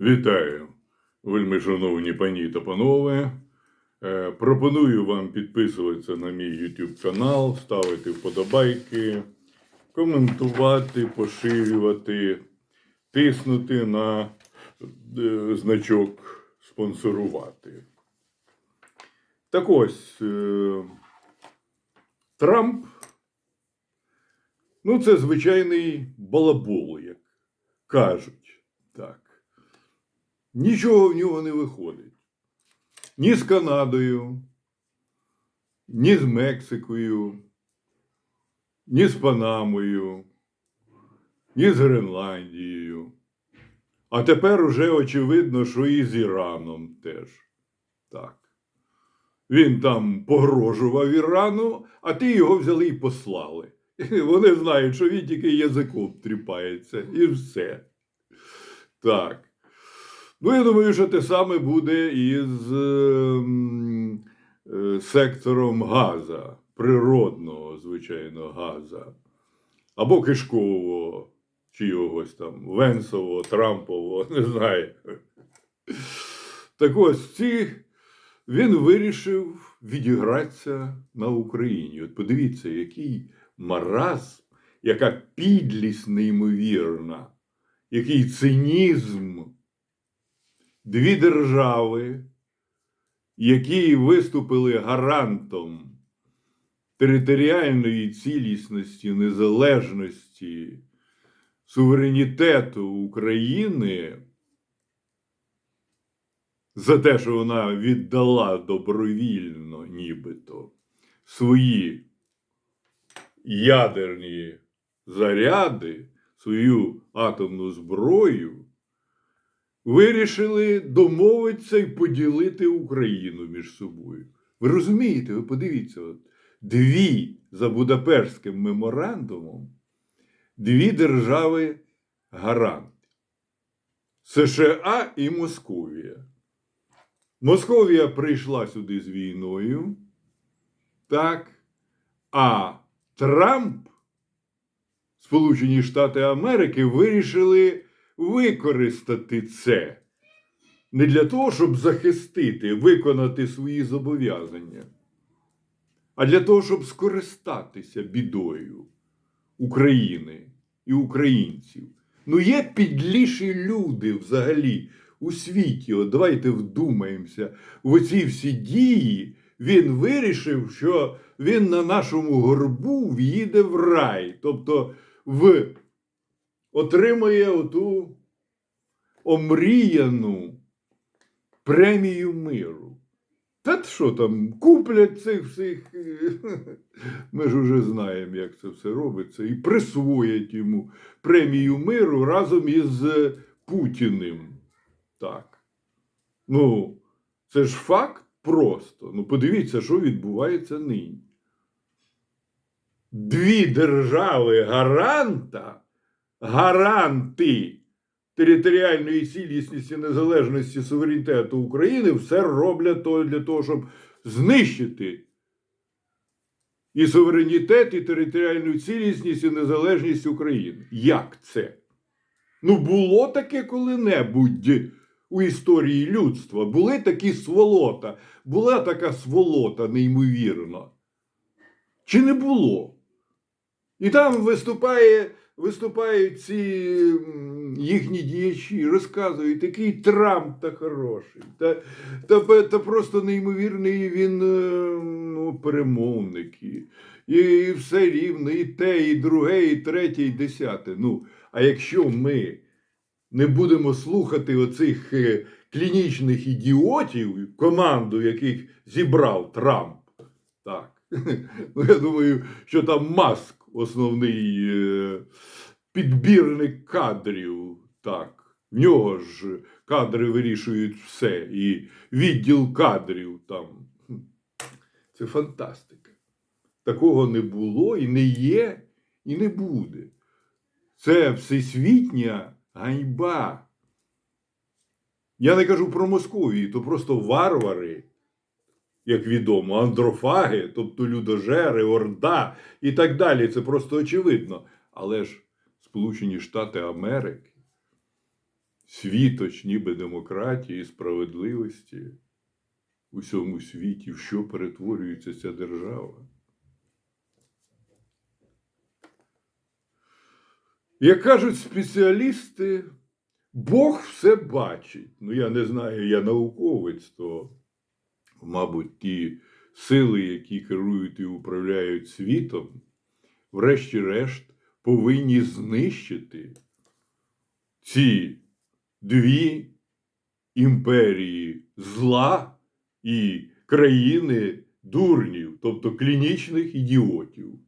Вітаю, вельми шановні пані та панове. Е, Пропоную вам підписуватися на мій YouTube канал, ставити вподобайки, коментувати, поширювати, тиснути на е, значок спонсорувати. Так ось е, Трамп. Ну, це звичайний балабол, як кажуть. Так. Нічого в нього не виходить. Ні з Канадою, ні з Мексикою, ні з Панамою, ні з Гренландією. А тепер уже очевидно, що і з Іраном теж. Так. Він там погрожував Ірану, а ти його взяли і послали. Вони знають, що він тільки язиком тріпається, і все. Так. Ну, я думаю, що те саме буде і з ем, е, сектором газа, природного, звичайно, газа. Або кишкового, чи йогось там, Венсового, Трампового, не знаю. Так ось ці він вирішив відігратися на Україні. От подивіться, який маразм, яка підлість неймовірна, який цинізм. Дві держави, які виступили гарантом територіальної цілісності, незалежності, суверенітету України за те, що вона віддала добровільно, нібито свої ядерні заряди, свою атомну зброю, вирішили домовитися і поділити Україну між собою. Ви розумієте, ви подивіться, от, дві за Будапештським меморандумом, дві держави гаранти. США і Московія. Московія прийшла сюди з війною, так, а Трамп, Сполучені Штати Америки, вирішили використати це не для того, щоб захистити, виконати свої зобов'язання, а для того, щоб скористатися бідою України і українців. Ну, є підліші люди взагалі у світі. От давайте вдумаємося, в оці всі дії він вирішив, що він на нашому горбу в'їде в рай, тобто в отримає оту омріяну премію миру. Та що там, куплять цих всіх. Ми ж уже знаємо, як це все робиться, і присвоять йому премію миру разом із Путіним. Так. Ну, це ж факт просто. Ну, подивіться, що відбувається нині. Дві держави гаранта, гаранти територіальної цілісності, незалежності, суверенітету України все роблять для того, щоб знищити і суверенітет, і територіальну цілісність, і незалежність України. Як це? Ну, було таке коли-небудь у історії людства. Були такі сволота, була така сволота, неймовірна. Чи не було? І там виступає, виступають ці їхні діячі, розказують, який Трамп та хороший, та, та, та просто неймовірний він е, ну, перемовник. І, і все рівно, і те, і друге, і третє, і десяте. Ну, а якщо ми не будемо слухати оцих е, клінічних ідіотів, команду, яких зібрав Трамп, так. Ну, я думаю, що там маск основний е, підбірник кадрів. Так. В нього ж кадри вирішують все. І відділ кадрів там. Це фантастика. Такого не було і не є, і не буде. Це всесвітня ганьба. Я не кажу про Московію, то просто варвари, як відомо, андрофаги, тобто людожери, орда і так далі. Це просто очевидно. Але ж Сполучені Штати Америки світоч ніби демократії, справедливості у всьому світі, в що перетворюється ця держава. Як кажуть спеціалісти, Бог все бачить. Ну, я не знаю, я науковець, то, мабуть, ті сили, які керують і управляють світом, врешті-решт, повинні знищити ці дві імперії зла і країни дурнів, тобто клінічних ідіотів.